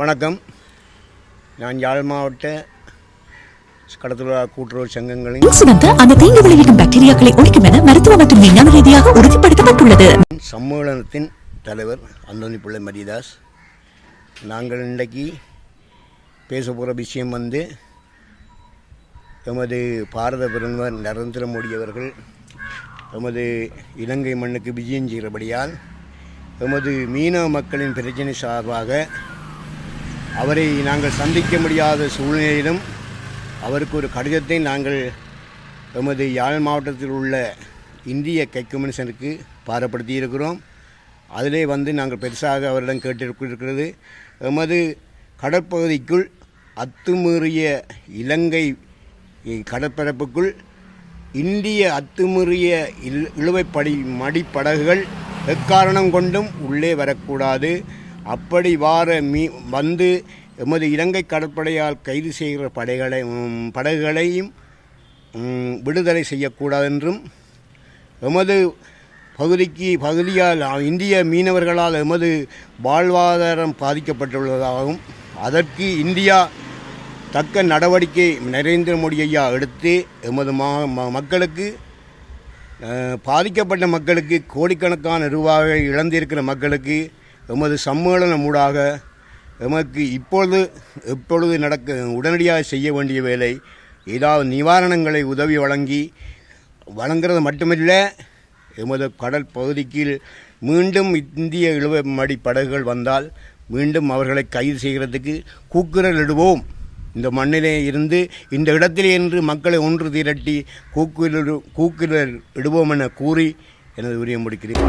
வணக்கம். நான் யாழ் மாவட்ட கடத்தொழிலா கூட்டுறவு சங்கங்களின் சுமந்த அந்த தீங்கு விளைவிக்கும் பாக்டீரியாக்களை ஒழிக்கும் என மருத்துவ மற்றும் விஞ்ஞான ரீதியாக உறுதிப்படுத்தப்பட்டுள்ளது. சம்மேளனத்தின் தலைவர் அந்தோனி பிள்ளை மரியதாஸ் நாங்கள் இன்றைக்கு பேச போகிற விஷயம் வந்து எமது பாரத பிரதமர் நரேந்திர மோடி அவர்கள் எமது இலங்கை மண்ணுக்கு விஜயம் செய்கிறபடியால் எமது மீனவ மக்களின் பிரச்சனை சார்பாக அவரை நாங்கள் சந்திக்க முடியாத சூழ்நிலையிலும் அவருக்கு ஒரு கடிதத்தை நாங்கள் எமது யாழ் மாவட்டத்தில் உள்ள இந்திய கைக்குமனிசனுக்கு பாரப்படுத்தி இருக்கிறோம் அதிலே வந்து நாங்கள் பெருசாக அவரிடம் கேட்டிருக்கிறது. எமது கடற்பகுதிக்குள் அத்துமீறிய இலங்கை கடற்பரப்புக்குள் இந்திய அத்துமீறிய இழு இழுவைப்படி மடிப்படகுகள் எக்காரணம் கொண்டும் உள்ளே வரக்கூடாது. அப்படி வார மீ வந்து எமது இலங்கை கடற்படையால் கைது செய்கிற படைகளை படகுகளையும் விடுதலை செய்யக்கூடாது என்றும் எமது பகுதிக்கு பகுதியால் இந்திய மீனவர்களால் எமது வாழ்வாதாரம் பாதிக்கப்பட்டுள்ளதாகவும் அதற்கு இந்தியா தக்க நடவடிக்கை நரேந்திர மோடி ஐயா எடுத்து எமது மா ம- மக்களுக்கு பாதிக்கப்பட்ட மக்களுக்கு கோடிக்கணக்கான ரூபாவை இழந்திருக்கிற மக்களுக்கு எமது சம்மேளனம் ஊடாக எமக்கு இப்பொழுது எப்பொழுது நடக்க உடனடியாக செய்ய வேண்டிய வேலை ஏதாவது நிவாரணங்களை உதவி வழங்கி வழங்குறது மட்டுமில்ல எமது கடல் பகுதிக்கு மீண்டும் இந்திய இழுவமடி படகுகள் வந்தால் மீண்டும் அவர்களை கைது செய்கிறதுக்கு கூக்குரல் இடுவோம். இந்த மண்ணிலே இருந்து இந்த இடத்திலே என்று மக்களை ஒன்று திரட்டி கூக்குரல் கூக்குரல் இடுவோம் என கூறி எனது உரிய முடிக்கிறேன்.